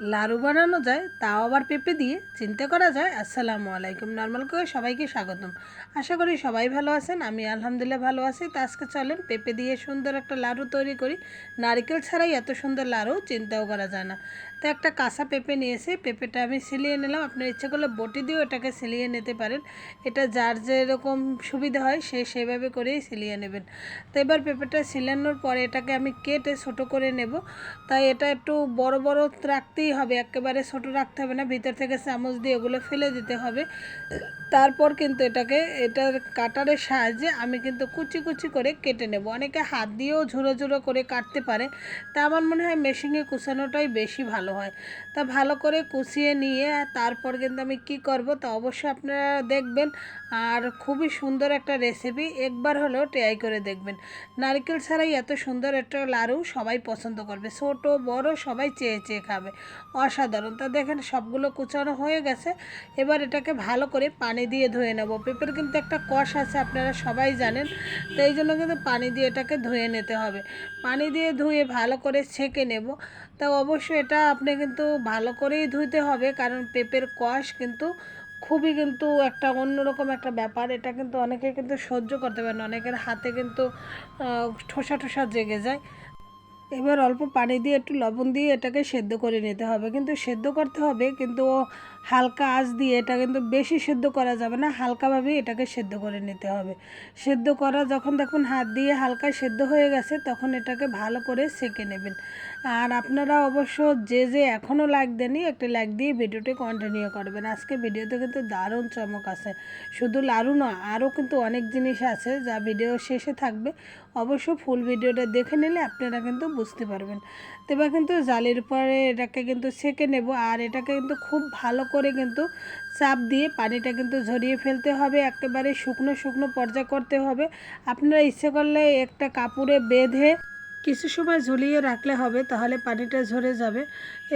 লাড়ু বানানো যায়, তাও আবার পেঁপে দিয়ে। চিন্তা করা যায়, আসসালামু আলাইকুম নর্মাল করে সবাইকে স্বাগতম। আশা করি সবাই ভালো আছেন, আমি আলহামদুলিল্লাহ ভালো আছি। তা আজকে চলেন পেঁপে দিয়ে সুন্দর একটা লাড়ু তৈরি করি। নারিকেল ছাড়াই এত সুন্দর লাড়ু, চিন্তাও করা যায় না। তো একটা কাঁচা পেঁপে নিয়েছি পেঁপেটা আমি সিলিয়ে নিলাম। আপনার ইচ্ছে করলে বটি দিয়েও এটাকে সিলিয়ে নিতে পারেন। এটা যার যেরকম সুবিধা হয় সে সেভাবে করেই সিলিয়ে নেবেন। তো এবার পেঁপেটা সিলানোর পরে এটাকে আমি কেটে ছোট করে নেব। তাই এটা একটু বড় বড় রাখতেই হবে। একেবারে ছোট রাখতে হবে না। ভিতর থেকে চামচ দিয়ে ওগুলো ফেলে দিতে হবে। তারপর কিন্তু এটাকে, এটার কাটারের সাহায্যে আমি কিন্তু কুচি কুচি করে কেটে নেব। অনেকে হাত দিয়েও ঝুড়ো ঝুড়ো করে কাটতে পারে। তা আমার মনে হয় মেশিনে কুচানোটাই বেশি ভালো। হয় তা ভালো করে কুচিয়ে নিয়ে তারপর কিন্তু আমি কি করব তা অবশ্যই আপনারা দেখবেন। আর খুবই সুন্দর একটা রেসিপি একবার হলেও ট্রাই করে দেখবেন। নারকেল ছাড়াই এত সুন্দর একটা লাড়ু সবাই পছন্দ করবে। ছোট, বড় সবাই চেয়ে চেয়ে খাবে। অসাধারণ। তা দেখেন সবগুলো কুচানো হয়ে গেছে। এবার এটাকে ভালো করে পানি দিয়ে ধুয়ে নেব। পেঁপের কিন্তু একটা কষ আছে, আপনারা সবাই জানেন। তো এই জন্য কিন্তু পানি দিয়ে এটাকে ধুয়ে নিতে হবে। পানি দিয়ে ধুয়ে ভালো করে ছেঁকে নেব। তা অবশ্যই এটা আপনি কিন্তু ভালো করেই ধুইতে হবে, কারণ পেঁপের কষ কিন্তু খুবই কিন্তু একটা অন্যরকম একটা ব্যাপার। এটা কিন্তু অনেকে কিন্তু সহ্য করতে পারে না, অনেকের হাতে কিন্তু ঠোসা ঠোসা জেগে যায়। এবার অল্প পানি দিয়ে একটু লবণ দিয়ে এটাকে সেদ্ধ করে নিতে হবে। কিন্তু সেদ্ধ করতে হবে, কিন্তু হালকা আঁচ দিয়ে এটা কিন্তু বেশি সেদ্ধ করা যাবে না, হালকাভাবেই এটাকে সেদ্ধ করে নিতে হবে। সেদ্ধ করা যখন দেখুন হাত দিয়ে হালকা সেদ্ধ হয়ে গেছে, তখন এটাকে ভালো করে সেঁকে নেবেন। আর আপনারা অবশ্য যে যে এখনও লাইক দেননি, একটা লাইক দিয়ে ভিডিওটি কন্টিনিউ করবেন। আজকে ভিডিওতে কিন্তু দারুণ চমক আছে। শুধু লাড়ু নয়, আরও কিন্তু অনেক জিনিস আছে যা ভিডিও শেষে থাকবে। অবশ্য ফুল ভিডিওটা দেখে নিলে আপনারা কিন্তু বুঝতে পারবেন। তো এবার কিন্তু জালের পরে এটাকে কিন্তু সেঁকে নেব, আর এটাকে কিন্তু খুব ভালো করে কিন্তু চাপ দিয়ে পানিটা কিন্তু ঝরিয়ে ফেলতে হবে, একেবারে শুকনো শুকনো পর্যা করতে হবে। আপনারা ইচ্ছে করলে একটা কাপড়ে বেঁধে কিছু সময় ঝুলিয়ে রাখলে হবে, তাহলে পানিটা ঝরে যাবে।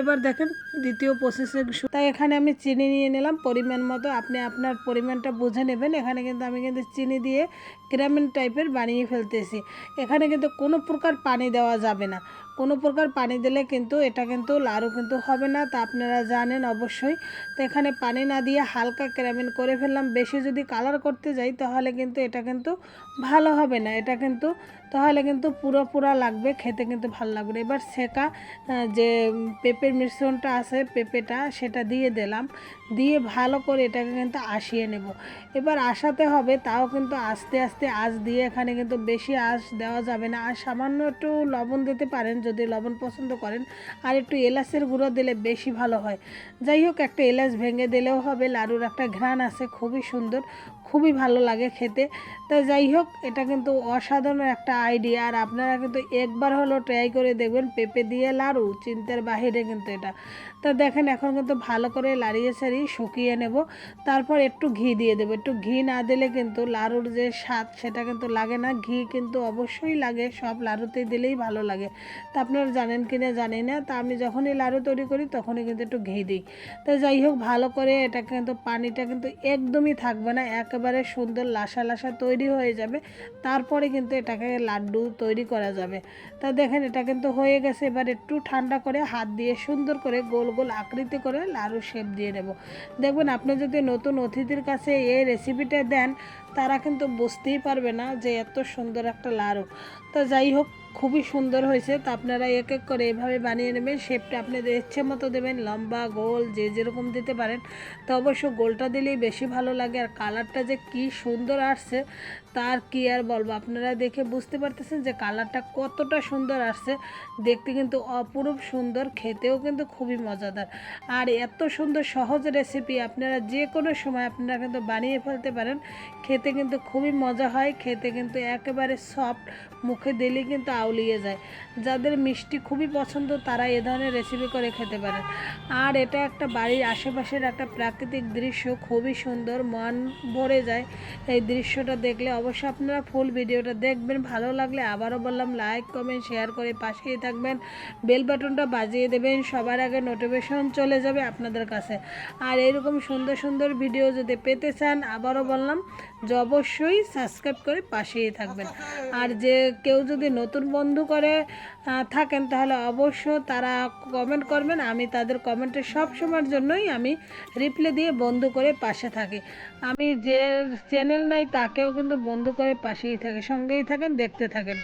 এবার দেখেন দ্বিতীয় প্রসেসে তাই এখানে আমি চিনি নিয়ে নিলাম, পরিমাণ মতো। আপনি আপনার পরিমাণটা বুঝে নেবেন। এখানে কিন্তু আমি কিন্তু চিনি দিয়ে গ্রামীণ টাইপের বানিয়ে ফেলতেছি। এখানে কিন্তু কোনো প্রকার পানি দেওয়া যাবে না। কোনো প্রকার পানি দিলে কিন্তু এটা কিন্তু লাড়ু কিন্তু হবে না, তা আপনারা জানেন অবশ্যই। তো এখানে পানি না দিয়ে হালকা ক্যারামেল করে ফেললাম। বেশি যদি কালার করতে যাই, তাহলে কিন্তু এটা কিন্তু ভালো হবে না। এটা কিন্তু তাহলে কিন্তু পুরো পুরা লাগবে, খেতে কিন্তু ভালো লাগবে এবার সেকা যে পেঁপের মিশ্রণটা আছে পেঁপেটা, সেটা দিয়ে দিলাম। দিয়ে ভালো করে এটাকে কিন্তু আসিয়ে নেব। এবার আসাতে হবে, তাও কিন্তু আস্তে আস্তে আঁচ দিয়ে এখানে কিন্তু বেশি আঁচ দেওয়া যাবে না। আর সামান্য একটু লবণ দিতে পারেন, যদি লবণ পছন্দ করেন। আর একটু এলাচের গুঁড়ো দিলে বেশি ভালো হয়। যাই হোক, একটা এলাচ ভেঙে দিলেও হবে লাড়ুর একটা ঘ্রাণ আছে, খুবই সুন্দর। খুবই ভালো লাগে খেতে। তা যাই হোক এটা কিন্তু অসাধারণ একটা আইডিয়া আর আপনারা কিন্তু একবার হলো ট্রাই করে দেখবেন, পেঁপে দিয়ে লাড়ু, চিন্তার বাহিরে কিন্তু এটা। তো দেখেন, এখন কিন্তু ভালো করে লাড়িয়ে ছাড়িয়ে শুকিয়ে নেব। তারপর একটু ঘি দিয়ে দেবো। একটু ঘি না দিলে কিন্তু লাড়ুর যে স্বাদ সেটা কিন্তু লাগে না। ঘি কিন্তু অবশ্যই লাগে, সব লাড়ুতে দিলেই ভালো লাগে। তা আপনারা জানেন কি না জানি না। তা আমি যখনই লাড়ু তৈরি করি তখনই কিন্তু একটু ঘি দিই। তো যাই হোক, ভালো করে এটা কিন্তু পানিটা কিন্তু একদমই থাকবে না। একেবারে সুন্দর লাসা লাসা তৈরি হয়ে যাবে। তারপরে কিন্তু এটাকে লাড্ডু তৈরি করা যাবে। তা দেখেন, এটা কিন্তু হয়ে গেছে। এবার একটু ঠান্ডা করে হাত দিয়ে সুন্দর করে গোল গোল আকৃতি করে লাড়ু শেপ দিয়ে দেবো দেখবেন আপনি যদি নতুন অতিথির কাছে এই রেসিপিটা দেন তারা কিন্তু বুঝতেই পারবে না যে এত সুন্দর একটা লাড়ু। তো যাই হোক, খুবই সুন্দর হয়েছে। তো আপনারা এক এক করে এভাবে বানিয়ে নেবেন। শেপটা আপনাদের ইচ্ছে মতো দেবেন। লম্বা, গোল, যে যেরকম দিতে পারেন। তো অবশ্য গোলটা দিলেই বেশি ভালো লাগে। আর কালারটা যে কি সুন্দর আসছে, তার কি আর বলব? আপনারা দেখে বুঝতে পারতেছেন যে কালারটা কতটা সুন্দর আসছে। দেখতে কিন্তু অপরূপ সুন্দর, খেতেও কিন্তু খুবই মজাদার। আর এত সুন্দর সহজ রেসিপি আপনারা যে কোনো সময় আপনারা কিন্তু বানিয়ে ফেলতে পারেন। খেতে কিন্তু খুবই মজা হয়, খেতে কিন্তু একেবারে সফট মুখে দিলেই কিন্তু আউলিয়ে যায়। যাদের মিষ্টি খুবই পছন্দ, তারা এ ধরনের রেসিপি করে খেতে পারেন। আর এটা একটা বাড়ির আশেপাশের একটা প্রাকৃতিক দৃশ্য, খুবই সুন্দর, মন ভরে যায়। এই দৃশ্যটা দেখলে অবশ্যই আপনারা ফুল ভিডিওটা দেখবেন। ভালো লাগলে আবারও বললাম লাইক কমেন্ট শেয়ার করে পাশেই থাকবেন। বেল বাটনটা বাজিয়ে দেবেন, সবার আগে নোটিফিকেশন চলে যাবে আপনাদের কাছে। আর এরকম সুন্দর সুন্দর ভিডিও যদি পেতে চান, আবারও বললাম যে অবশ্যই সাবস্ক্রাইব করে পাশেই থাকবেন। আর যে কেউ যদি নতুন বন্ধু করে থাকেন, তাহলে অবশ্য তারা কমেন্ট করবেন। আমি তাদের কমেন্টে সব সময়ের জন্যই আমি রিপ্লে দিয়ে বন্ধু করে পাশে থাকি। আমি যে চ্যানেল নাই, তাকেও কিন্তু বন্ধু করে পাশেই থাকে, সঙ্গেই থাকেন, দেখতে থাকেন।